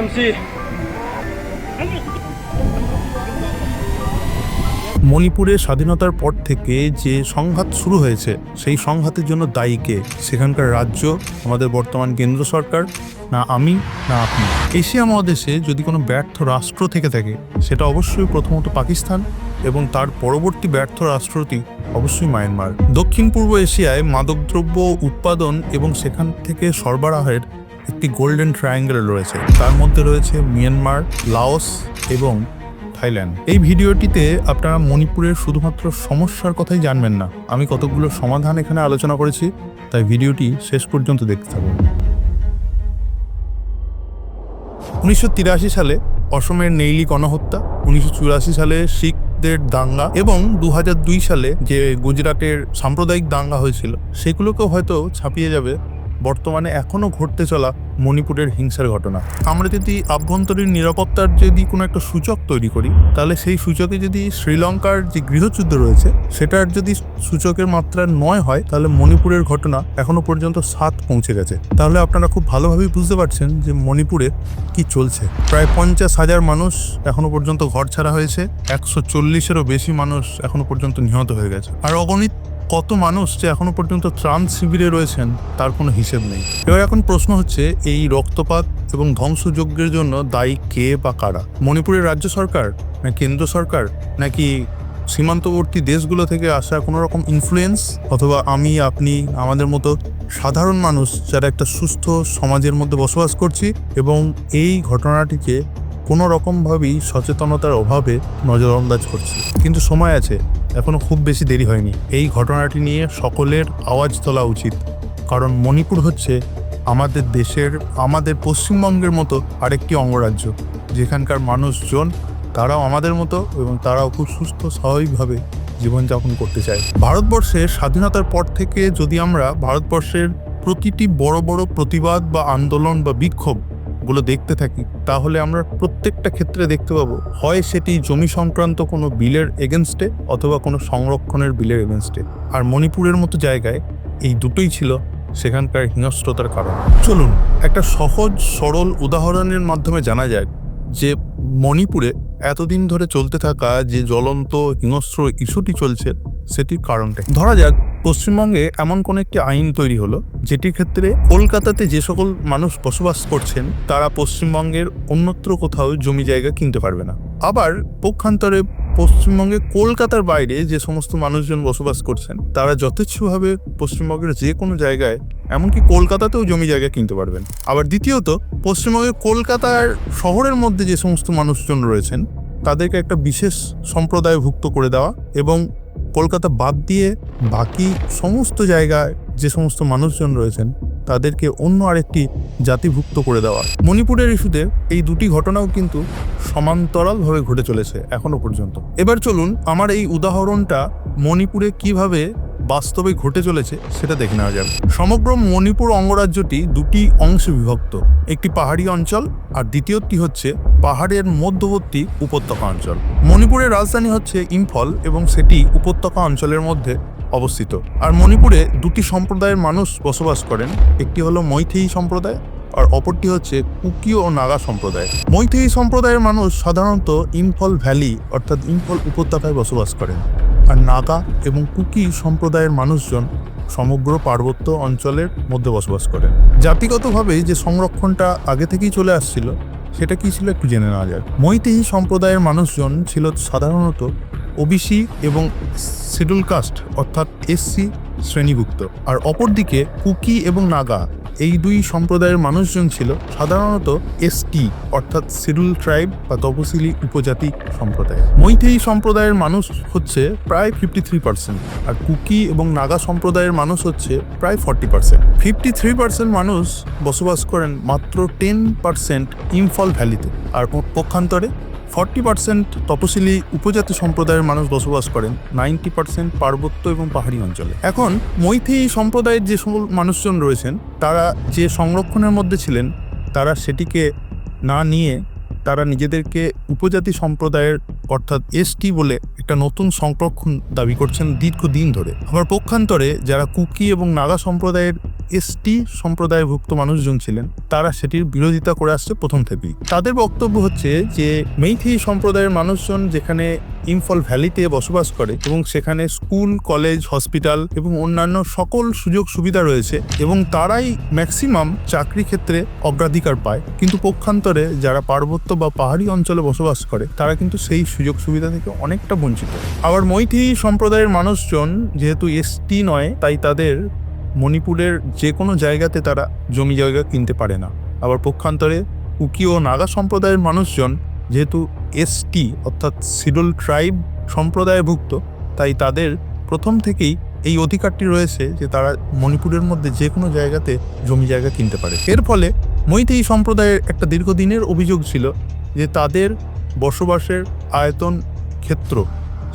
MC মণিপুরে স্বাধীনতার পর থেকে যে সংঘাত শুরু হয়েছে, সেই সংঘাতের জন্য দায়ী কে? সেখানকার রাজ্য, আমাদের বর্তমান কেন্দ্র সরকার, না আমি, না আপনি? এশিয়া মহাদেশে যদি কোনো ব্যর্থ রাষ্ট্র থেকে থাকে, সেটা অবশ্যই প্রথমত পাকিস্তান এবং তার পরবর্তী ব্যর্থ রাষ্ট্রটি অবশ্যই মায়ানমার। দক্ষিণ পূর্ব এশিয়ায় মাদকদ্রব্য, উৎপাদন এবং সেখান থেকে সরবরাহের একটি গোল্ডেন ট্রায়াঙ্গেল রয়েছে। তার মধ্যে রয়েছে মিয়ানমার, লাওস এবং থাইল্যান্ড। এই ভিডিওটিতে আপনারা মণিপুরের শুধুমাত্র সমস্যার কথাই জানবেন না। আমি কতগুলো সমাধান এখানে আলোচনা করেছি, তাই ভিডিওটি শেষ পর্যন্ত দেখতে থাকুন। উনিশশো তিরাশি সালে অসমের নেইলি গণহত্যা, উনিশশো চুরাশি সালে শিখদের দাঙ্গা এবং দু সালে যে গুজরাটের সাম্প্রদায়িক দাঙ্গা হয়েছিল, সেগুলোকেও হয়তো ছাপিয়ে যাবে বর্তমানে এখনও ঘটতে চলা মণিপুরের হিংসার ঘটনা। আমরা যদি আভ্যন্তরীণ নিরাপত্তার যদি কোনো একটা সূচক তৈরি করি, তাহলে সেই সূচকে যদি শ্রীলঙ্কার যে গৃহযুদ্ধ রয়েছে, সেটার যদি সূচকের মাত্রা নয় হয়, তাহলে মণিপুরের ঘটনা এখনও পর্যন্ত সাত পৌঁছে গেছে। তাহলে আপনারা খুব ভালোভাবেই বুঝতে পারছেন যে মণিপুরে কি চলছে। প্রায় পঞ্চাশ হাজার মানুষ এখনও পর্যন্ত ঘর ছাড়া হয়েছে, একশো চল্লিশেরও বেশি মানুষ এখনও পর্যন্ত নিহত হয়ে গেছে। আর অগণিত কত মানুষ যে এখনও পর্যন্ত ত্রাণ শিবিরে রয়েছেন, তার কোনো হিসেব নেই। এবার এখন প্রশ্ন হচ্ছে, এই রক্তপাত এবং ধ্বংসযজ্ঞের জন্য দায়ী কে বা কারা? মণিপুরের রাজ্য সরকার, না কেন্দ্র সরকার, নাকি সীমান্তবর্তী দেশগুলো থেকে আসা কোনো রকম ইনফ্লুয়েন্স অথবা আমি, আপনি, আমাদের মতো সাধারণ মানুষ যারা একটা সুস্থ সমাজের মধ্যে বসবাস করছি এবং এই ঘটনাটিকে কোনো রকমভাবেই সচেতনতার অভাবে নজরআন্দাজ করছি। কিন্তু সময় আছে, এখনও খুব বেশি দেরি হয়নি। এই ঘটনাটি নিয়ে সকলের আওয়াজ তোলা উচিত। কারণ মণিপুর হচ্ছে আমাদের দেশের, আমাদের পশ্চিমবঙ্গের মতো আরেকটি অঙ্গরাজ্য। যেখানকার মানুষজন, তারাও আমাদের মতো এবং তারাও খুব সুস্থ, স্বাভাবিকভাবে জীবনযাপন করতে চায়। ভারতবর্ষের স্বাধীনতার পর থেকে যদি আমরা ভারতবর্ষের প্রতিটি বড় বড় প্রতিবাদ বা আন্দোলন বা বিক্ষোভ গুলো দেখতে থাকি, তাহলে আমরা প্রত্যেকটা ক্ষেত্রে দেখতে পাবো, হয় সেটি জমি সংক্রান্ত কোনো বিলের এগেনস্টে অথবা কোনো সংরক্ষণের বিলের এগেনস্টে আর মণিপুরের মতো জায়গায় এই দুটোই ছিল সেখানকার হিংস্রতার কারণ। চলুন, একটা সহজ, সরল উদাহরণের মাধ্যমে জানা যায় যে মণিপুরে এতদিন ধরে চলতে থাকা যে জ্বলন্ত হিংস্র ইস্যুটি চলছে, সেটির কারণটা ধরা যাক, পশ্চিমবঙ্গে এমন কোন একটি আইন তৈরি হলো, যেটির ক্ষেত্রে কলকাতাতে যে সকল মানুষ বসবাস করছেন, তারা পশ্চিমবঙ্গের অন্যত্র কোথাও জমি জায়গা কিনতে পারবে না। আবার পক্ষান্তরে পশ্চিমবঙ্গে কলকাতার বাইরে যে সমস্ত মানুষজন বসবাস করছেন, তারা যথেচ্ছভাবে পশ্চিমবঙ্গের যে কোনো জায়গায় এমনকি কলকাতাতেও জমি জায়গা কিনতে পারবেন। আবার দ্বিতীয়ত, পশ্চিমবঙ্গে কলকাতার শহরের মধ্যে যে সমস্ত মানুষজন রয়েছেন, তাদেরকে একটা বিশেষ সম্প্রদায়ভুক্ত করে দেওয়া এবং কলকাতা বাদ দিয়ে বাকি সমস্ত জায়গায় যে সমস্ত মানুষজন রয়েছেন, তাদেরকে অন্য আরেকটি জাতিভুক্ত করে দেওয়া। মণিপুরের ইস্যুতে এই দুটি ঘটনাও কিন্তু সমান্তরালভাবে ঘটে চলেছে এখনও পর্যন্ত। এবার চলুন আমার এই উদাহরণটা মণিপুরে কীভাবে বাস্তবে ঘটে চলেছে সেটা দেখে নেওয়া যাবে সমগ্র মণিপুর অঙ্গরাজ্যটি দুটি অংশে বিভক্ত, একটি পাহাড়ি অঞ্চল আর দ্বিতীয়টি হচ্ছে পাহাড়ের মধ্যবর্তী উপত্যকা অঞ্চল। মণিপুরের রাজধানী হচ্ছে ইম্ফল এবং সেটি উপত্যকা অঞ্চলের মধ্যে অবস্থিত। আর মণিপুরে দুটি সম্প্রদায়ের মানুষ বসবাস করেন, একটি হলো মৈথেই সম্প্রদায় আর অপরটি হচ্ছে কুকি ও নাগা সম্প্রদায়। মৈথেই সম্প্রদায়ের মানুষ সাধারণত ইম্ফল ভ্যালি অর্থাৎ ইম্ফল উপত্যকায় বসবাস করেন। আর নাগা এবং কুকি সম্প্রদায়ের মানুষজন সমগ্র পার্বত্য অঞ্চলের মধ্যে বসবাস করেন জাতিগতভাবে যে সংরক্ষণটা আগে থেকেই চলে আসছিল, সেটা কী ছিল একটু জেনে নেওয়া যায় মৈতেই সম্প্রদায়ের মানুষজন ছিল সাধারণত ওবিসি এবং শিডিউল কাস্ট, অর্থাৎ এসসি শ্রেণীভুক্ত। আর অপরদিকে কুকি এবং নাগা, এই দুই সম্প্রদায়ের মানুষজন ছিল সাধারণত এসটি অর্থাৎ শিডিউল ট্রাইব বা তপশিলি উপজাতি সম্প্রদায়। মৈথেই সম্প্রদায়ের মানুষ হচ্ছে প্রায় ফিফটি থ্রি পার্সেন্ট আর কুকি এবং নাগা সম্প্রদায়ের মানুষ হচ্ছে প্রায় forty percent fifty three percent মানুষ বসবাস করেন মাত্র টেন পার্সেন্ট ইম্ফল ভ্যালিতে আর পক্ষান্তরে ফর্টি পার্সেন্ট তপশিলি উপজাতি সম্প্রদায়ের মানুষ বসবাস করেন, নাইনটি পার্সেন্ট পার্বত্য এবং পাহাড়ি অঞ্চলে। এখন, মৈথি সম্প্রদায়ের যে সকল মানুষজন রয়েছেন, তারা যে সংরক্ষণের মধ্যে ছিলেন, তারা সেটিকে না নিয়ে তারা নিজেদেরকে উপজাতি সম্প্রদায়ের অর্থাৎ এসটি বলে একটা নতুন সংরক্ষণ দাবি করছেন দীর্ঘদিন ধরে। আবার পক্ষান্তরে যারা কুকি এবং নাগা সম্প্রদায়ের এসটি সম্প্রদায়ভুক্ত মানুষজন ছিলেন, তারা সেটির বিরোধিতা করে আসছে প্রথম থেকেই। তাদের বক্তব্য হচ্ছে যে, মেইথি সম্প্রদায়ের মানুষজন যেখানে ইম্ফল ভ্যালিতে বসবাস করে এবং সেখানে স্কুল, কলেজ, হসপিটাল এবং অন্যান্য সকল সুযোগ সুবিধা রয়েছে এবং তারাই ম্যাক্সিমাম চাকরি ক্ষেত্রে অগ্রাধিকার পায়। কিন্তু পক্ষান্তরে যারা পার্বত্য বা পাহাড়ি অঞ্চলে বসবাস করে, তারা কিন্তু সেই সুযোগ সুবিধা থেকে অনেকটা বঞ্চিত। আবার মৈথি সম্প্রদায়ের মানুষজন যেহেতু এসটি নয়, তাই তাদের মণিপুরের যে কোনো জায়গাতে তারা জমি জায়গা কিনতে পারে না। আবার পক্ষান্তরে কুকি ও নাগা সম্প্রদায়ের মানুষজন যেহেতু এসটি, অর্থাৎ সিডুল ট্রাইব সম্প্রদায়ভুক্ত, তাই তাদের প্রথম থেকেই এই অধিকারটি রয়েছে যে তারা মণিপুরের মধ্যে যে কোনো জায়গাতে জমি জায়গা কিনতে পারে। এর ফলে মৈতেই সম্প্রদায়ের একটা দীর্ঘদিনের অভিযোগ ছিল যে তাদের বসবাসের আয়তন ক্ষেত্র,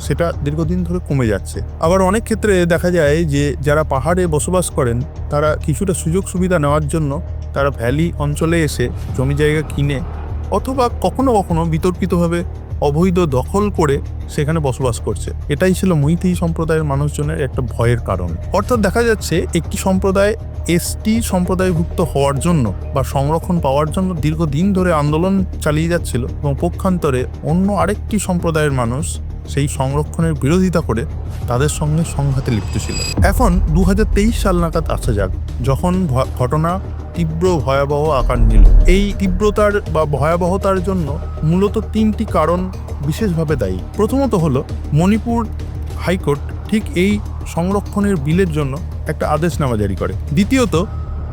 সেটা দীর্ঘদিন ধরে কমে যাচ্ছে। আবার অনেক ক্ষেত্রে দেখা যায় যে, যারা পাহাড়ে বসবাস করেন, তারা কিছুটা সুযোগ সুবিধা নেওয়ার জন্য তারা ভ্যালি অঞ্চলে এসে জমি জায়গা কিনে অথবা কখনো কখনো বিতর্কিতভাবে অবৈধ দখল করে সেখানে বসবাস করছে। এটাই ছিল মৈতি সম্প্রদায়ের মানুষজনের একটা ভয়ের কারণ। অর্থাৎ দেখা যাচ্ছে একটি সম্প্রদায় এসটি সম্প্রদায়ভুক্ত হওয়ার জন্য বা সংরক্ষণ পাওয়ার জন্য দীর্ঘদিন ধরে আন্দোলন চালিয়ে যাচ্ছিল এবং পক্ষান্তরে অন্য আরেকটি সম্প্রদায়ের মানুষ সেই সংরক্ষণের বিরোধিতা করে তাদের সঙ্গে সংঘাতে লিপ্ত ছিল। এখন দু হাজার তেইশ সাল নাগাদ আসা যাক, যখন ঘটনা তীব্র ভয়াবহ আকার নিল। এই তীব্রতার বা ভয়াবহতার জন্য মূলত তিনটি কারণ বিশেষভাবে দায়ী। প্রথমত হলো, মণিপুর হাইকোর্ট ঠিক এই সংরক্ষণের বিলের জন্য একটা আদেশনামা জারি করে। দ্বিতীয়ত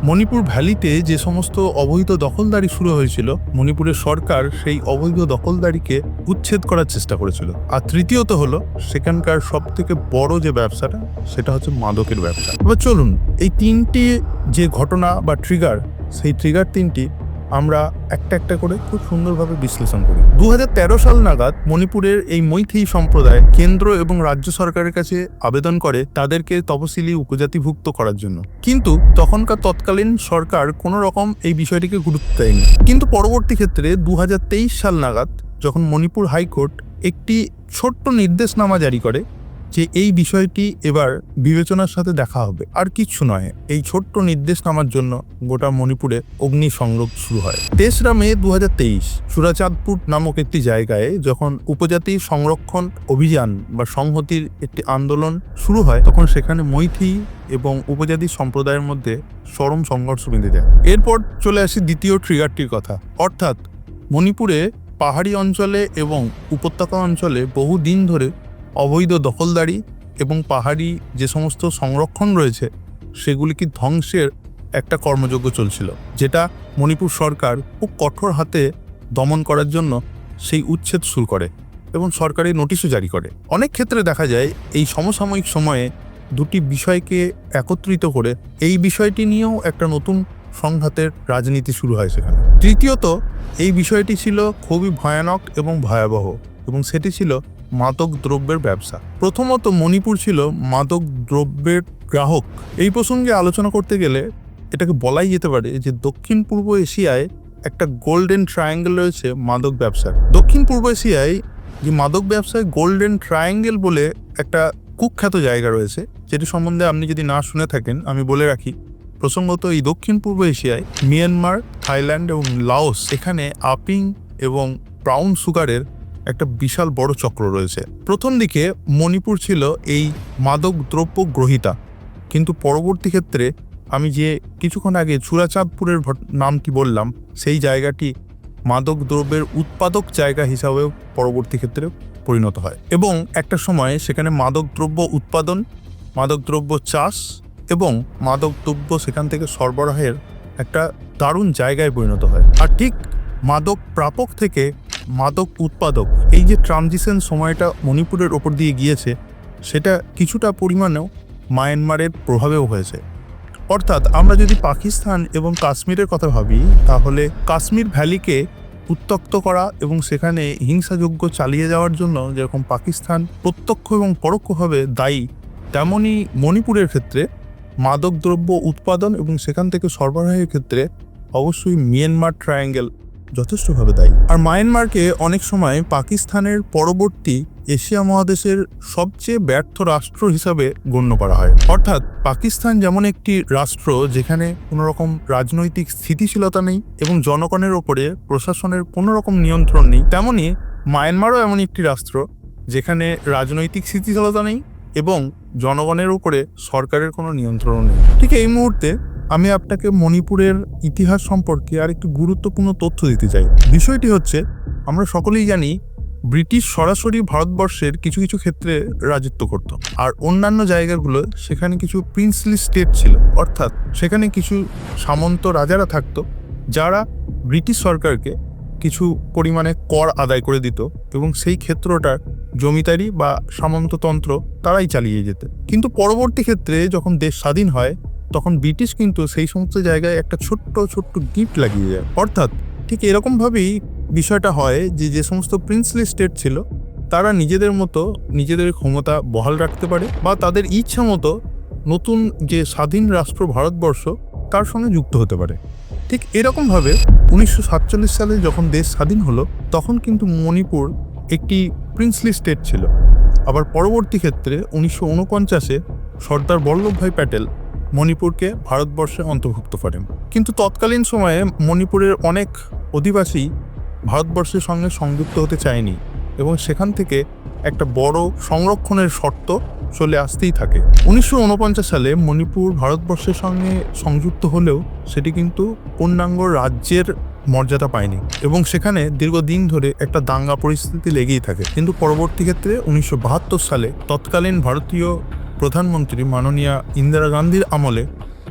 মণিপুর ভ্যালিতে যে সমস্ত অবৈধ দখলদারি শুরু হয়েছিল, মণিপুরের সরকার সেই অবৈধ দখলদারিকে উচ্ছেদ করার চেষ্টা করেছিল। আর তৃতীয়ত হলো, সেখানকার সব থেকে বড় যে ব্যবসাটা, সেটা হচ্ছে মাদকের ব্যবসা। এবার চলুন, এই তিনটি যে ঘটনা বা ট্রিগার সেই ট্রিগার তিনটি আমরা একটা একটা করে খুব সুন্দরভাবে বিশ্লেষণ করি। দু হাজার তেরো সাল নাগাদ মণিপুরের এই মৈথি সম্প্রদায় কেন্দ্র এবং রাজ্য সরকারের কাছে আবেদন করে তাদেরকে তপশিলি উপজাতিভুক্ত করার জন্য। কিন্তু তখনকার তৎকালীন সরকার কোনো রকম এই বিষয়টিকে গুরুত্ব দেয়নি। কিন্তু পরবর্তী ক্ষেত্রে দু হাজার তেইশ সাল নাগাদ যখন মণিপুর হাইকোর্ট একটি ছোট্ট নির্দেশনামা জারি করে যে এই বিষয়টি এবার বিবেচনার সাথে দেখা হবে। আর কিচ্ছু নয়, এই ছোট্ট নির্দেশনামার জন্য গোটা মণিপুরে অগ্নি সংযোগ শুরু হয়। তেসরা মে দু হাজার তেইশ, সুরাচাঁদপুর নামক একটি জায়গায় যখন উপজাতি সংরক্ষণ অভিযান বা সংহতির একটি আন্দোলন শুরু হয়, তখন সেখানে মৈথি এবং উপজাতি সম্প্রদায়ের মধ্যে চরম সংঘর্ষ বেঁধে যায়। এরপর চলে আসি দ্বিতীয় ট্রিগারটির কথা। অর্থাৎ মণিপুরে পাহাড়ি অঞ্চলে এবং উপত্যকা অঞ্চলে বহু দিন ধরে অবৈধ দখলদারি এবং পাহাড়ি যে সমস্ত সংরক্ষণ রয়েছে সেগুলিকে ধ্বংসের একটা কর্মযজ্ঞ চলছিল, যেটা মণিপুর সরকার খুব কঠোর হাতে দমন করার জন্য সেই উচ্ছেদ শুরু করে এবং সরকারি নোটিশও জারি করে। অনেক ক্ষেত্রে দেখা যায়, এই সমসাময়িক সময়ে দুটি বিষয়কে একত্রিত করে এই বিষয়টি নিয়েও একটা নতুন সংঘাতের রাজনীতি শুরু হয় সেখানে। তৃতীয়ত, এই বিষয়টি ছিল খুবই ভয়ানক এবং ভয়াবহ এবং সেটি ছিল মাদক দ্রব্যের ব্যবসা। প্রথমত মণিপুর ছিল মাদক দ্রব্যের গ্রাহক। এই প্রসঙ্গে আলোচনা করতে গেলে এটাকে বলাই যেতে পারে যে দক্ষিণ পূর্ব এশিয়ায় একটা গোল্ডেন ট্রায়াঙ্গেল রয়েছে মাদক ব্যবসার। দক্ষিণ পূর্ব এশিয়ায় যে মাদক ব্যবসায় গোল্ডেন ট্রায়াঙ্গেল বলে একটা কুখ্যাত জায়গা রয়েছে, যেটি সম্বন্ধে আপনি যদি না শুনে থাকেন, আমি বলে রাখি। প্রসঙ্গত এই দক্ষিণ পূর্ব এশিয়ায় মিয়ানমার, থাইল্যান্ড এবং লাওস এখানে আপিং এবং ব্রাউন সুগারের একটা বিশাল বড় চক্র রয়েছে। প্রথম দিকে মণিপুর ছিল এই মাদক দ্রব্য গ্রহিতা। কিন্তু পরবর্তী ক্ষেত্রে আমি যে কিছুক্ষণ আগে চূড়াচাঁদপুরের নামটি বললাম, সেই জায়গাটি মাদক দ্রব্যের উৎপাদক জায়গা হিসাবেও পরবর্তী ক্ষেত্রে পরিণত হয়। এবং একটা সময়ে সেখানে মাদক দ্রব্য উৎপাদন, মাদক দ্রব্য চাষ এবং মাদক দ্রব্য সেখান থেকে সরবরাহের একটা দারুণ জায়গায় পরিণত হয়। আর ঠিক মাদক প্রাপক থেকে মাদক উৎপাদক। এই যে ট্রানজিশন সময়টা মণিপুরের ওপর দিয়ে গিয়েছে, সেটা কিছুটা পরিমাণেও মায়ানমারের প্রভাবেও হয়েছে। অর্থাৎ আমরা যদি পাকিস্তান এবং কাশ্মীরের কথা ভাবি, তাহলে কাশ্মীর ভ্যালিকে উত্তক্ত করা এবং সেখানে হিংসাযোগ্য চালিয়ে যাওয়ার জন্য যেরকম পাকিস্তান প্রত্যক্ষ এবং পরোক্ষভাবে দায়ী, তেমনই মণিপুরের ক্ষেত্রে মাদকদ্রব্য উৎপাদন এবং সেখান থেকে সরবরাহের ক্ষেত্রে অবশ্যই মিয়ানমার ট্রায়াঙ্গেল যথেষ্টভাবে দায়ী। আর মায়ানমারকে অনেক সময় পাকিস্তানের পরবর্তী এশিয়া মহাদেশের সবচেয়ে ব্যর্থ রাষ্ট্র হিসাবে গণ্য করা হয়। অর্থাৎ পাকিস্তান যেমন একটি রাষ্ট্র যেখানে কোনো রকম রাজনৈতিক স্থিতিশীলতা নেই এবং জনগণের ওপরে প্রশাসনের কোনো রকম নিয়ন্ত্রণ নেই, তেমনি মায়ানমারও এমন একটি রাষ্ট্র যেখানে রাজনৈতিক স্থিতিশীলতা নেই এবং জনগণের উপরে সরকারের কোনো নিয়ন্ত্রণ নেই। ঠিক এই মুহূর্তে আমি আপনাকে মণিপুরের ইতিহাস সম্পর্কে আর একটু গুরুত্বপূর্ণ তথ্য দিতে চাই। বিষয়টি হচ্ছে, আমরা সকলেই জানি ব্রিটিশ সরাসরি ভারতবর্ষের কিছু কিছু ক্ষেত্রে রাজত্ব করত। আর অন্যান্য জায়গাগুলো, সেখানে কিছু প্রিন্সলি স্টেট ছিল। অর্থাৎ, সেখানে কিছু সামন্ত রাজারা থাকতো, যারা ব্রিটিশ সরকারকে কিছু পরিমাণে কর আদায় করে দিত এবং সেই ক্ষেত্রটার জমিদারি বা সামন্ততন্ত্র তারাই চালিয়ে যেত। কিন্তু পরবর্তী ক্ষেত্রে যখন দেশ স্বাধীন হয় তখন ব্রিটিশ কিন্তু সেই সমস্ত জায়গায় একটা ছোট্ট ছোট্ট গিফট লাগিয়ে যায় অর্থাৎ ঠিক এরকমভাবেই বিষয়টা হয় যে যে সমস্ত প্রিন্সলি স্টেট ছিল, তারা নিজেদের মতো নিজেদের ক্ষমতা বহাল রাখতে পারে বা তাদের ইচ্ছা মতো নতুন যে স্বাধীন রাষ্ট্র ভারতবর্ষ, তার সঙ্গে যুক্ত হতে পারে। ঠিক এরকমভাবে উনিশশো সাতচল্লিশ সালে যখন দেশ স্বাধীন হলো, তখন কিন্তু মণিপুর একটি প্রিন্সলি স্টেট ছিল। আবার পরবর্তী ক্ষেত্রে উনিশশো সর্দার বল্লভভাই প্যাটেল মণিপুরকে ভারতবর্ষে অন্তর্ভুক্ত করেন কিন্তু তৎকালীন সময়ে মণিপুরের অনেক অধিবাসী ভারতবর্ষের সঙ্গে সংযুক্ত হতে চায়নি এবং সেখান থেকে একটা বড় সংরক্ষণের শর্ত চলে আসতেই থাকে। উনিশশো উনপঞ্চাশ সালে মণিপুর ভারতবর্ষের সঙ্গে সংযুক্ত হলেও সেটি কিন্তু পূর্ণাঙ্গ রাজ্যের মর্যাদা পায়নি এবং সেখানে দীর্ঘদিন ধরে একটা দাঙ্গা পরিস্থিতি লেগেই থাকে। কিন্তু পরবর্তী ক্ষেত্রে উনিশশো বাহাত্তর সালে তৎকালীন ভারতীয় প্রধানমন্ত্রী মাননীয়া ইন্দিরা গান্ধীর আমলে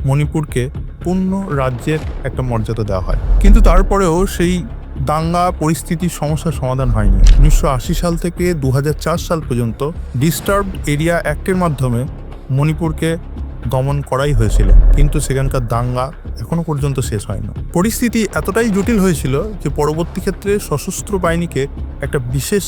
মণিপুরকে পূর্ণ রাজ্যের একটা মর্যাদা দেওয়া হয়। কিন্তু তারপরেও সেই দাঙ্গা পরিস্থিতির সমস্যার সমাধান হয়নি। উনিশশো আশি সাল থেকে দু হাজার চার সাল পর্যন্ত ডিস্টার্বড এরিয়া অ্যাক্টের মাধ্যমে মণিপুরকে দমন করাই হয়েছিল। কিন্তু সেখানকার দাঙ্গা এখনও পর্যন্ত শেষ হয়নি। পরিস্থিতি এতটাই জটিল হয়েছিল যে পরবর্তী ক্ষেত্রে সশস্ত্র বাহিনীকে একটা বিশেষ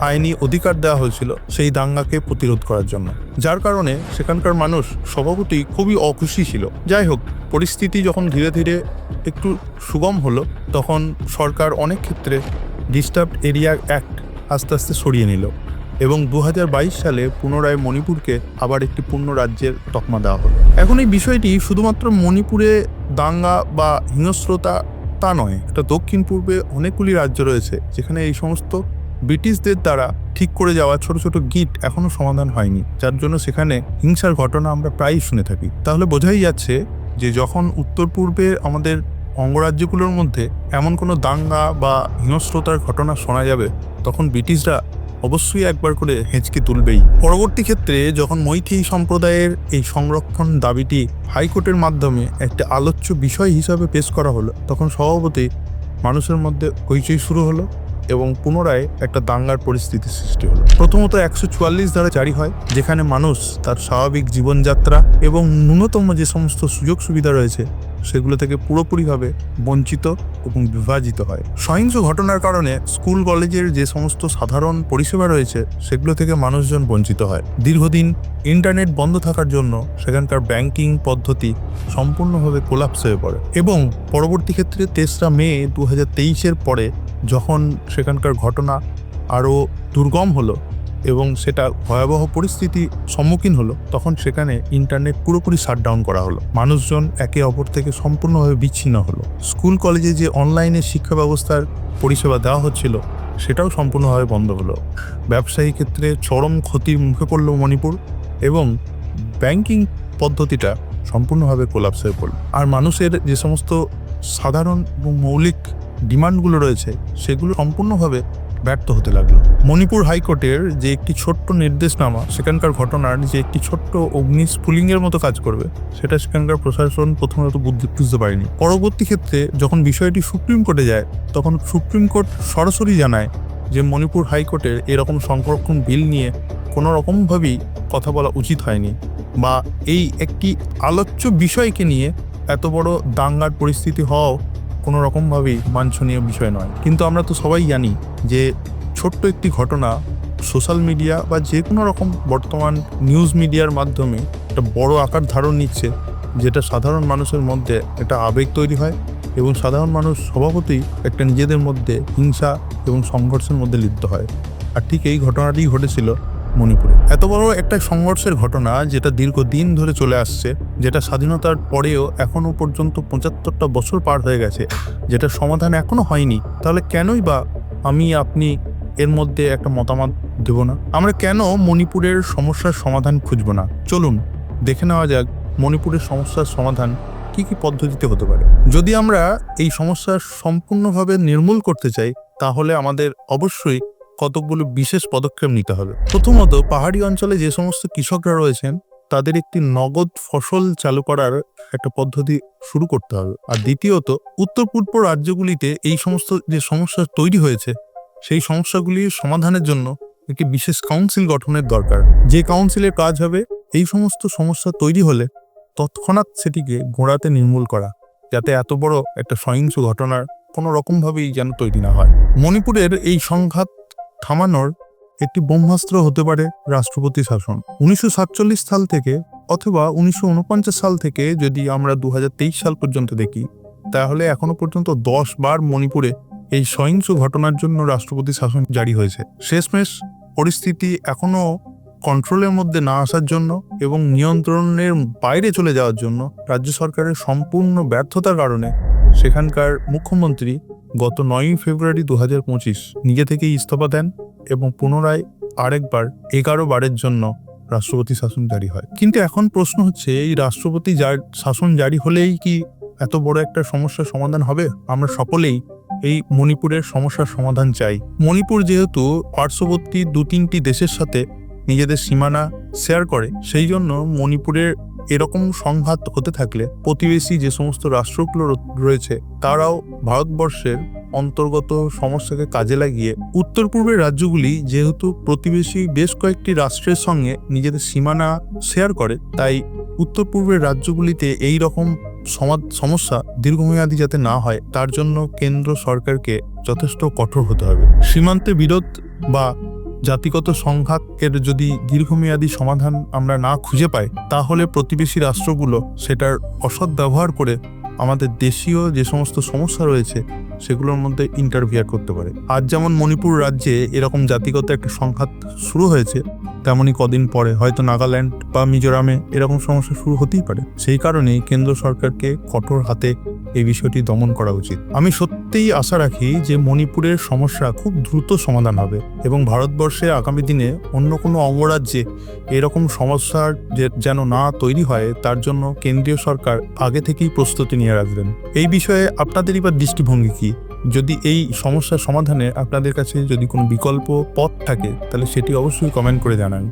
আইনি অধিকার দেওয়া হয়েছিল সেই দাঙ্গাকে প্রতিরোধ করার জন্য। যার কারণে সেখানকার মানুষ, স্বভাবতই খুবই অখুশি ছিল। যাই হোক, পরিস্থিতি যখন ধীরে ধীরে একটু সুগম হলো, তখন সরকার অনেক ক্ষেত্রে ডিস্টার্ব এরিয়া অ্যাক্ট আস্তে আস্তে সরিয়ে নিল এবং দু হাজার বাইশ সালে পুনরায় মণিপুরকে আবার একটি পূর্ণ রাজ্যের তকমা দেওয়া হলো। এখন এই বিষয়টি শুধুমাত্র মণিপুরে দাঙ্গা বা হিংস্রতা তা নয়, এটা দক্ষিণ পূর্বে অনেকগুলি রাজ্য রয়েছে, যেখানে এই সমস্ত ব্রিটিশদের দ্বারা ঠিক করে যাওয়া ছোট ছোট গিট এখনও সমাধান হয়নি, যার জন্য সেখানে হিংসার ঘটনা আমরা প্রায়ই শুনে থাকি। তাহলে বোঝাই যাচ্ছে যে যখন উত্তর পূর্বে আমাদের অঙ্গরাজ্যগুলোর মধ্যে এমন কোনো দাঙ্গা বা হিংস্রতার ঘটনা শোনা যাবে, তখন ব্রিটিশরা অবশ্যই একবার করে হেঁচকে তুলবেই। পরবর্তী ক্ষেত্রে যখন মৈথি সম্প্রদায়ের এই সংরক্ষণ দাবিটি হাইকোর্টের মাধ্যমে একটা আলোচ্য বিষয় হিসাবে পেশ করা হলো, তখন স্বভাবতই মানুষের মধ্যে হইচই শুরু হলো। এবং পুনরায় একটা দাঙ্গার পরিস্থিতি সৃষ্টি হলো। প্রথমত একশো চুয়াল্লিশ ধারা জারি হয়, যেখানে মানুষ তার স্বাভাবিক জীবনযাত্রা এবং ন্যূনতম যে সমস্ত সুযোগ সুবিধা রয়েছে, সেগুলো থেকে পুরোপুরিভাবে বঞ্চিত এবং বিভাজিত হয়। সহিংস ঘটনার কারণে স্কুল, কলেজের যে সমস্ত সাধারণ পরিষেবা রয়েছে, সেগুলো থেকে মানুষজন বঞ্চিত হয়। দীর্ঘদিন ইন্টারনেট বন্ধ থাকার জন্য সেখানকার ব্যাংকিং পদ্ধতি সম্পূর্ণভাবে কোলাপস হয়ে পড়ে এবং পরবর্তী ক্ষেত্রে তেসরা মে দু হাজার তেইশের পরে যখন সেখানকার ঘটনা আরও দুর্গম হলো এবং সেটা ভয়াবহ পরিস্থিতি সম্মুখীন হলো, তখন সেখানে ইন্টারনেট পুরোপুরি শাটডাউন করা হলো। মানুষজন একে অপর থেকে সম্পূর্ণভাবে বিচ্ছিন্ন হলো। স্কুল, কলেজে যে অনলাইনে শিক্ষা ব্যবস্থার পরিষেবা দেওয়া হচ্ছিল, সেটাও সম্পূর্ণভাবে বন্ধ হলো। ব্যবসায়ী ক্ষেত্রে চরম ক্ষতির মুখে পড়ল মণিপুর এবং ব্যাংকিং পদ্ধতিটা সম্পূর্ণভাবে কোলাপস হয়ে পড়ল। আর মানুষের যে সমস্ত সাধারণ এবং মৌলিক ডিমান্ডগুলো রয়েছে, সেগুলো সম্পূর্ণভাবে ব্যর্থ হতে লাগল। মণিপুর হাইকোর্টের যে একটি ছোট্ট নির্দেশনামা, সেখানকার ঘটনার যে একটি ছোট্ট অগ্নি স্ফুলিঙ্গের মতো কাজ করবে, সেটা সেখানকার প্রশাসন প্রথমত বুদ্ধি বুঝতে পারেনি। পরবর্তী ক্ষেত্রে যখন বিষয়টি সুপ্রিম কোর্টে যায়, তখন সুপ্রিম কোর্ট সরাসরি জানায় যে মণিপুর হাইকোর্টের এরকম সংরক্ষণ বিল নিয়ে কোনো রকমভাবেই কথা বলা উচিত হয়নি বা এই একটি আলোচ্য বিষয়কে নিয়ে এত বড় দাঙ্গার পরিস্থিতি হওয়াও কোনো রকমভাবেই বাঞ্ছনীয় বিষয় নয়। কিন্তু আমরা তো সবাই জানি যে ছোট্ট একটি ঘটনা সোশ্যাল মিডিয়া বা যে কোনো রকম বর্তমান নিউজ মিডিয়ার মাধ্যমে একটা বড় আকার ধারণ নিচ্ছে, যেটা সাধারণ মানুষের মধ্যে একটা আবেগ তৈরি হয় এবং সাধারণ মানুষ স্বভাবতই একটা নিজেদের মধ্যে হিংসা এবং সংঘর্ষের মধ্যে লিপ্ত হয়। আর ঠিক এই ঘটনাটি ঘটেছিল মণিপুরে। এত বড় একটা সংঘর্ষের ঘটনা যেটা দীর্ঘদিন ধরে চলে আসছে, যেটা স্বাধীনতার পরেও এখনও পর্যন্ত পঁচাত্তরটা বছর পার হয়ে গেছে যেটা সমাধান এখনও হয়নি, তাহলে কেনই বা আমি, আপনি এর মধ্যে একটা মতামত দেব না? আমরা কেন মণিপুরের সমস্যার সমাধান খুঁজব না? চলুন, দেখে নেওয়া যাক মণিপুরের সমস্যার সমাধান কি কি পদ্ধতিতে হতে পারে। যদি আমরা এই সমস্যা সম্পূর্ণভাবে নির্মূল করতে চাই, তাহলে আমাদের অবশ্যই কতকগুলো বিশেষ পদক্ষেপ নিতে হবে। প্রথমত, পাহাড়ি অঞ্চলে যে সমস্ত কৃষকরা রয়েছেন, তাদের একটি নগদ ফসল চালু করার একটা পদ্ধতি শুরু করতে হবে। আর দ্বিতীয়ত, উত্তর পূর্ব রাজ্যগুলিতে এই সমস্ত যে সমস্যা তৈরি হয়েছে, সেই সমস্যাগুলির সমাধানের জন্য একটি বিশেষ কাউন্সিল গঠনের দরকার। যে কাউন্সিলের কাজ হবে, এই সমস্ত সমস্যা তৈরি হলে তৎক্ষণাৎ সেটিকে গোড়াতে নির্মূল করা, যাতে এত বড় একটা সহিংস ঘটনার কোনো রকমভাবেই যেন তৈরি না হয়। মণিপুরের এই সংঘাত থামানোর একটি ব্রহ্মাস্ত্র হতে পারে রাষ্ট্রপতি শাসন। উনিশশো সাতচল্লিশ সাল থেকে অথবা উনিশশো উনপঞ্চাশ সাল থেকে যদি আমরা দু হাজার তেইশ সাল পর্যন্ত দেখি, তাহলে এখনও পর্যন্ত দশ বার মণিপুরে এই সহিংস ঘটনার জন্য রাষ্ট্রপতি শাসন জারি হয়েছে। শেষমেশ পরিস্থিতি এখনও কন্ট্রোলের মধ্যে না আসার জন্য এবং নিয়ন্ত্রণের বাইরে চলে যাওয়ার জন্য রাজ্য সরকারের সম্পূর্ণ ব্যর্থতার কারণে সেখানকার মুখ্যমন্ত্রী গত নয়ই ফেব্রুয়ারি দু হাজার পঁচিশ নিজে থেকেই ইস্তফা দেন এবং পুনরায় আরেকবার এগারো বারের জন্য রাষ্ট্রপতি শাসন জারি হয়। কিন্তু এখন প্রশ্ন হচ্ছে, এই রাষ্ট্রপতি শাসন জারি হলেই কি এত বড় একটা সমস্যার সমাধান হবে? আমরা সকলেই এই মণিপুরের সমস্যার সমাধান চাই। মণিপুর যেহেতু পার্শ্ববর্তী দু তিনটি দেশের সাথে নিজেদের সীমানা শেয়ার করে, সেই জন্য মণিপুরের এরকম সংঘাত হতে থাকলে প্রতিবেশী যে সমস্ত রাষ্ট্রগুলো রয়েছে, তারাও ভারতবর্ষের অন্তর্গত সমস্যাকে কাজে লাগিয়ে উত্তর পূর্বের রাজ্যগুলি যেহেতু প্রতিবেশী বেশ কয়েকটি রাষ্ট্রের সঙ্গে নিজেদের সীমানা শেয়ার করে, তাই উত্তর পূর্বের রাজ্যগুলিতে এই রকম সমস্যা দীর্ঘমেয়াদী যাতে না হয়, তার জন্য কেন্দ্র সরকারকে যথেষ্ট কঠোর হতে হবে। সীমান্তে বিরোধ বা জাতিগত সংঘাতের যদি দীর্ঘমেয়াদী সমাধান আমরা না খুঁজে পাই, তাহলে প্রতিবেশী রাষ্ট্রগুলো সেটার অসৎ ব্যবহার করে আমাদের দেশীয় যে সমস্ত সমস্যা রয়েছে, সেগুলোর মধ্যে ইন্টারভিয়ার করতে পারে। আজ যেমন মণিপুর রাজ্যে এরকম জাতিগত একটা সংঘাত শুরু হয়েছে, তেমনই কদিন পরে হয়তো নাগাল্যান্ড বা মিজোরামে এরকম সমস্যা শুরু হতেই পারে। সেই কারণেই কেন্দ্র সরকারকে কঠোর হাতে এই বিষয়টি দমন করা উচিত। আমি সত্যিই আশা রাখি যে মণিপুরের সমস্যা খুব দ্রুত সমাধান হবে এবং ভারতবর্ষে আগামী দিনে অন্য কোনো অঙ্গরাজ্যে এরকম সমস্যার যেন না তৈরি হয়, তার জন্য কেন্দ্রীয় সরকার আগে থেকেই প্রস্তুতি নিয়ে রাখবেন। এই বিষয়ে আপনাদেরই বা দৃষ্টিভঙ্গি কি? যদি এই সমস্যার সমাধানে আপনাদের কাছে যদি কোনো বিকল্প পথ থাকে, তাহলে সেটি অবশ্যই কমেন্ট করে জানান।